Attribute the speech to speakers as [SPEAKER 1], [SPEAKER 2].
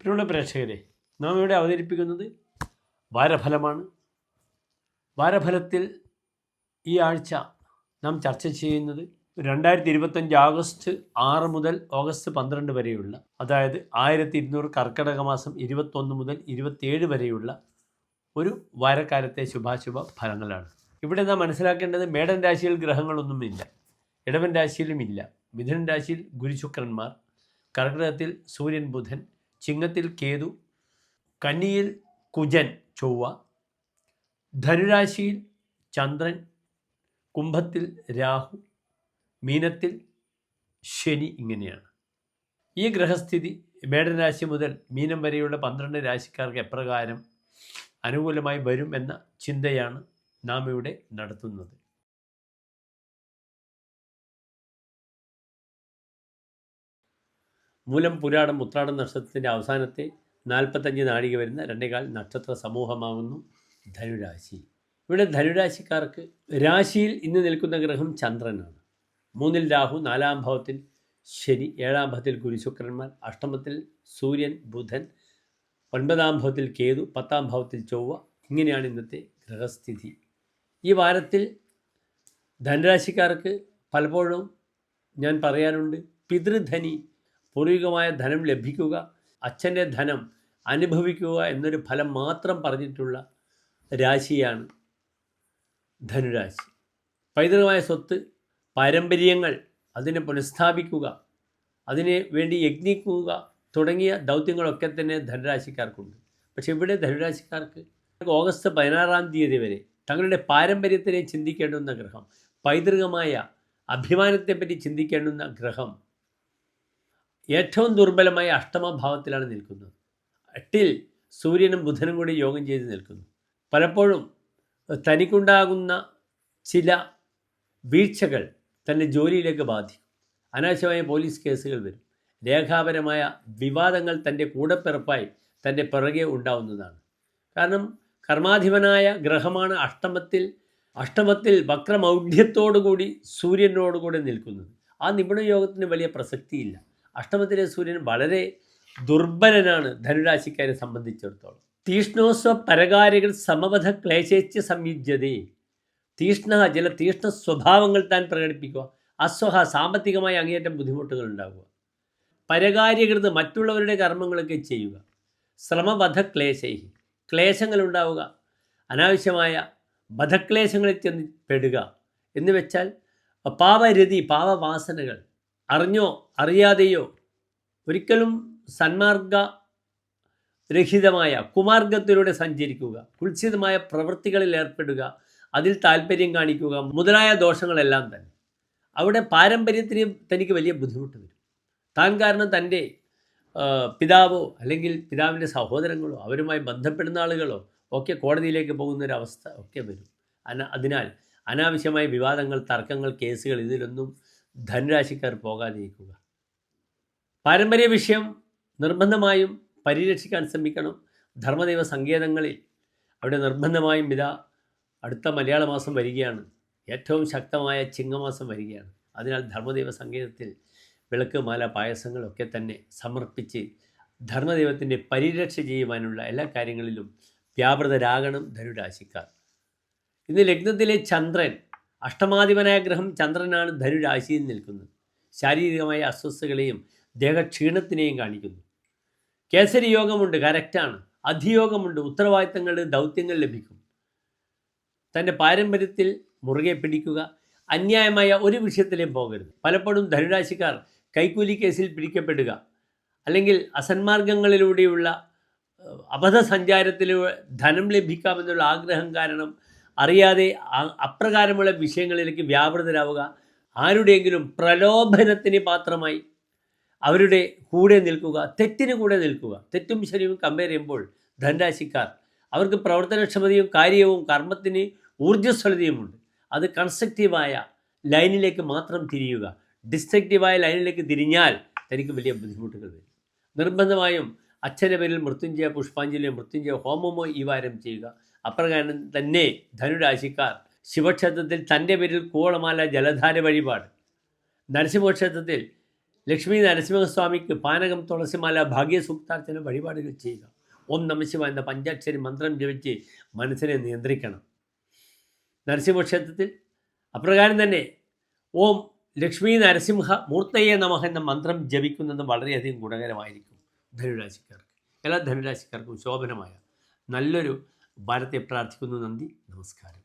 [SPEAKER 1] പ്രിയമുള്ള പ്രേക്ഷകരെ നാം ഇവിടെ അവതരിപ്പിക്കുന്നത് വാരഫലമാണ്. വാരഫലത്തിൽ ഈ ആഴ്ച നാം ചർച്ച ചെയ്യുന്നത് രണ്ടായിരത്തി ഇരുപത്തഞ്ച് ആഗസ്റ്റ് ആറ് മുതൽ ഓഗസ്റ്റ് പന്ത്രണ്ട് വരെയുള്ള അതായത് ആയിരത്തി ഇരുന്നൂറ് കർക്കിടക മാസം ഇരുപത്തൊന്ന് മുതൽ ഇരുപത്തിയേഴ് വരെയുള്ള ഒരു വാരക്കാലത്തെ ശുഭാശുഭ ഫലങ്ങളാണ്. ഇവിടെ നാം മനസ്സിലാക്കേണ്ടത് മേടൻ രാശിയിൽ ഗ്രഹങ്ങളൊന്നും ഇല്ല ഇടവൻ രാശിയിലും ഇല്ല മിഥുനൻ രാശിയിൽ ഗുരുശുക്രന്മാർ കർക്കിടകത്തിൽ സൂര്യൻ ബുധൻ ചിങ്ങത്തിൽ കേതു കന്നിയിൽ കുജൻ ചൊവ്വ ധനുരാശിയിൽ ചന്ദ്രൻ കുംഭത്തിൽ രാഹു മീനത്തിൽ ശനി ഇങ്ങനെയാണ്. ഈ ഗ്രഹസ്ഥിതി മേടരാശി മുതൽ മീനം വരെയുള്ള പന്ത്രണ്ട് രാശിക്കാർക്ക് എപ്രകാരം അനുകൂലമായി വരും എന്ന ചിന്തയാണ് നാം ഇവിടെ നടത്തുന്നത്. മൂലം പുരാടം ഉത്രാടം നക്ഷത്രത്തിന്റെ അവസാനത്തെ നാൽപ്പത്തഞ്ച് നാഴിക വരുന്ന രണ്ടേകാൽ നക്ഷത്ര സമൂഹമാകുന്നു ധനുരാശി. ഇവിടെ ധനുരാശിക്കാർക്ക് രാശിയിൽ ഇന്ന് നിൽക്കുന്ന ഗ്രഹം ചന്ദ്രനാണ്. മൂന്നിൽ രാഹു നാലാം ഭാവത്തിൽ ശനി ഏഴാം ഭാവത്തിൽ ഗുരുശുക്രന്മാർ അഷ്ടമത്തിൽ സൂര്യൻ ബുധൻ ഒൻപതാം ഭാവത്തിൽ കേതു പത്താം ഭാവത്തിൽ ചൊവ്വ. ഇങ്ങനെയാണ് ഇന്നത്തെ ഗ്രഹസ്ഥിതി. ഈ വാരത്തിൽ ധനരാശിക്കാർക്ക് പലപ്പോഴും ഞാൻ പറയാനുണ്ട് പിതൃധനി പൂർവികമായ ധനം ലഭിക്കുക അച്ഛന്റെ ധനം അനുഭവിക്കുക എന്നൊരു ഫലം മാത്രം പറഞ്ഞിട്ടുള്ള രാശിയാണ് ധനുരാശി. പൈതൃകമായ സ്വത്ത് പാരമ്പര്യങ്ങൾ അതിനെ പുനഃസ്ഥാപിക്കുക അതിനെ വേണ്ടി യജ്ഞിക്കുക തുടങ്ങിയ ദൗത്യങ്ങളൊക്കെ തന്നെ ധനുരാശിക്കാർക്കുണ്ട്. പക്ഷേ ഇവിടെ ധനുരാശിക്കാർക്ക് ഓഗസ്റ്റ് പതിനാറാം തീയതി വരെ തങ്ങളുടെ പാരമ്പര്യത്തിനെ ചിന്തിക്കേണ്ടുന്ന ഗ്രഹം പൈതൃകമായ അഭിമാനത്തെപ്പറ്റി ചിന്തിക്കേണ്ടുന്ന ഗ്രഹം ഏറ്റവും ദുർബലമായ അഷ്ടമഭാവത്തിലാണ് നിൽക്കുന്നത്. എട്ടിൽ സൂര്യനും ബുധനും കൂടി യോഗം ചെയ്ത് നിൽക്കുന്നു. പലപ്പോഴും തനിക്കുണ്ടാകുന്ന ചില വീഴ്ചകൾ തന്റെ ജോലിയിലേക്ക് ബാധിക്കും. അനാവശ്യമായ പോലീസ് കേസുകൾ വരും. രേഖാപരമായ വിവാദങ്ങൾ തന്റെ കൂടപ്പിറപ്പായി തന്റെ പിറകെ ഉണ്ടാവുന്നതാണ്. കാരണം കർമാധിപനായ ഗ്രഹമാണ് അഷ്ടമത്തിൽ അഷ്ടമത്തിൽ വക്രമൗഢ്യത്തോടുകൂടി സൂര്യനോടുകൂടി നിൽക്കുന്നത്. ആ നിപുണ യോഗത്തിന് വലിയ പ്രസക്തിയില്ല. അഷ്ടമത്തിലെ സൂര്യൻ വളരെ ദുർബലനാണ് ധനുരാശിക്കാരെ സംബന്ധിച്ചിടത്തോളം. തീഷ്ണോസ്വ പരകാരികൾ സമവധ ക്ലേശേച്ച് സംയുജ്യതേ. തീഷ്ണ ചില തീഷ്ണ സ്വഭാവങ്ങൾ താൻ പ്രകടിപ്പിക്കുക അസ്വഹ സാമ്പത്തികമായി അങ്ങേയറ്റം ബുദ്ധിമുട്ടുകൾ ഉണ്ടാകുക പരകാര്യകൃത് മറ്റുള്ളവരുടെ കർമ്മങ്ങളൊക്കെ ചെയ്യുക. ശ്രമവധ ക്ലേശൈ ക്ലേശങ്ങൾ ഉണ്ടാവുക. അനാവശ്യമായ വധക്ലേശങ്ങളിൽ ചെന്ന് പെടുക. എന്ന് വെച്ചാൽ പാവരതി പാപവാസനകൾ. അറിഞ്ഞോ അറിയാതെയോ ഒരിക്കലും സന്മാർഗ രഹിതമായ കുമാർഗത്തിലൂടെ സഞ്ചരിക്കുക കുൽസിതമായ പ്രവൃത്തികളിൽ ഏർപ്പെടുക അതിൽ താല്പര്യം കാണിക്കുക മുതലായ ദോഷങ്ങളെല്ലാം തന്നെ. അവിടെ പാരമ്പര്യത്തിന് തനിക്ക് വലിയ ബുദ്ധിമുട്ട് വരും. താൻ കാരണം തന്റെ പിതാവോ അല്ലെങ്കിൽ പിതാവിന്റെ സഹോദരങ്ങളോ അവരുമായി ബന്ധപ്പെടുന്ന ആളുകളോ ഒക്കെ കോടതിയിലേക്ക് പോകുന്ന ഒരു അവസ്ഥ ഒക്കെ വരും. അതിനാൽ അനാവശ്യമായ വിവാദങ്ങൾ തർക്കങ്ങൾ കേസുകൾ ഇതിലൊന്നും ധനുരാശിക്കാർ പോകാതിരിക്കുക. പാരമ്പര്യ വിഷയം നിർബന്ധമായും പരിരക്ഷിക്കാൻ ശ്രമിക്കണം. ധർമ്മദൈവ സങ്കേതങ്ങളിൽ അവിടെ നിർബന്ധമായും ഇതാ അടുത്ത മലയാള മാസം വരികയാണ്. ഏറ്റവും ശക്തമായ ചിങ്ങമാസം വരികയാണ്. അതിനാൽ ധർമ്മദൈവ സങ്കേതത്തിൽ വിളക്ക് മാല പായസങ്ങളൊക്കെ തന്നെ സമർപ്പിച്ച് ധർമ്മദൈവത്തിന്റെ പരിരക്ഷ ചെയ്യുവാനുള്ള എല്ലാ കാര്യങ്ങളിലും വ്യാപൃതരാകണം ധനുരാശിക്കാർ. ഇന്ന് ലഗ്നത്തിലെ ചന്ദ്രൻ അഷ്ടമാധിപനായ ഗ്രഹം ചന്ദ്രനാണ് ധനുരാശിയിൽ നിൽക്കുന്നത്. ശാരീരികമായ അസ്വസ്ഥകളെയും ദേഹക്ഷീണത്തിനെയും കാണിക്കുന്നു. കേസരി യോഗമുണ്ട് കറക്റ്റാണ് അധിയോഗമുണ്ട് ഉത്തരവാദിത്തങ്ങളുടെ ദൗത്യങ്ങൾ ലഭിക്കും. തന്റെ പാരമ്പര്യത്തിൽ മുറുകെ പിടിക്കുക അന്യായമായ ഒരു വിഷയത്തിലേയും പോകരുത്. പലപ്പോഴും ധനുരാശിക്കാർ കൈക്കൂലി കേസിൽ പിടിക്കപ്പെടുക അല്ലെങ്കിൽ അസന്മാർഗങ്ങളിലൂടെയുള്ള അബദ്ധ സഞ്ചാരത്തിൽ ധനം ലഭിക്കാമെന്നുള്ള ആഗ്രഹം കാരണം അറിയാതെ അപ്രകാരമുള്ള വിഷയങ്ങളിലേക്ക് വ്യാപൃതരാവുക. ആരുടെയെങ്കിലും പ്രലോഭനത്തിന് പാത്രമായി അവരുടെ കൂടെ നിൽക്കുക തെറ്റിന് കൂടെ നിൽക്കുക. തെറ്റും ശരിയും കമ്പയർ ചെയ്യുമ്പോൾ ധനരാശിക്കാർ അവർക്ക് പ്രവർത്തനക്ഷമതയും കാര്യവും കർമ്മത്തിന് ഊർജസ്വലതയുമുണ്ട്. അത് കൺസ്ട്രക്റ്റീവായ ലൈനിലേക്ക് മാത്രം തിരിയുക. ഡിസ്ട്രക്റ്റീവായ ലൈനിലേക്ക് തിരിഞ്ഞാൽ തനിക്ക് വലിയ ബുദ്ധിമുട്ടുകൾ വരും. നിർബന്ധമായും അച്ഛന്റെ പേരിൽ മൃത്യുഞ്ജയ പുഷ്പാഞ്ജലിയോ മൃത്യുഞ്ജയ ഹോമമോ ഈ വാരം ചെയ്യുക. അപ്രകാരം തന്നെ ധനുരാശിക്കാർ ശിവക്ഷേത്രത്തിൽ തന്റെ പേരിൽ കൂളമാല ജലധാര വഴിപാട്. നരസിംഹക്ഷേത്രത്തിൽ ലക്ഷ്മി നരസിംഹസ്വാമിക്ക് പാനകം തുളസിമാല ഭാഗ്യസൂക്താർച്ചന വഴിപാടുകൾ ചെയ്യുക. ഓം നമശിവ എന്ന പഞ്ചാക്ഷരി മന്ത്രം ജപിച്ച് മനസ്സിനെ നിയന്ത്രിക്കണം. നരസിംഹക്ഷേത്രത്തിൽ അപ്രകാരം തന്നെ ഓം ലക്ഷ്മി നരസിംഹ മൂർത്തയെ നമഃ എന്ന മന്ത്രം ജപിക്കുന്നത് വളരെയധികം ഗുണകരമായിരിക്കും ധനുരാശിക്കാർക്ക്. എല്ലാ ധനുരാശിക്കാർക്കും ശോഭനമായ നല്ലൊരു భారతి ప్రార్థికుందునంది నమస్కారం.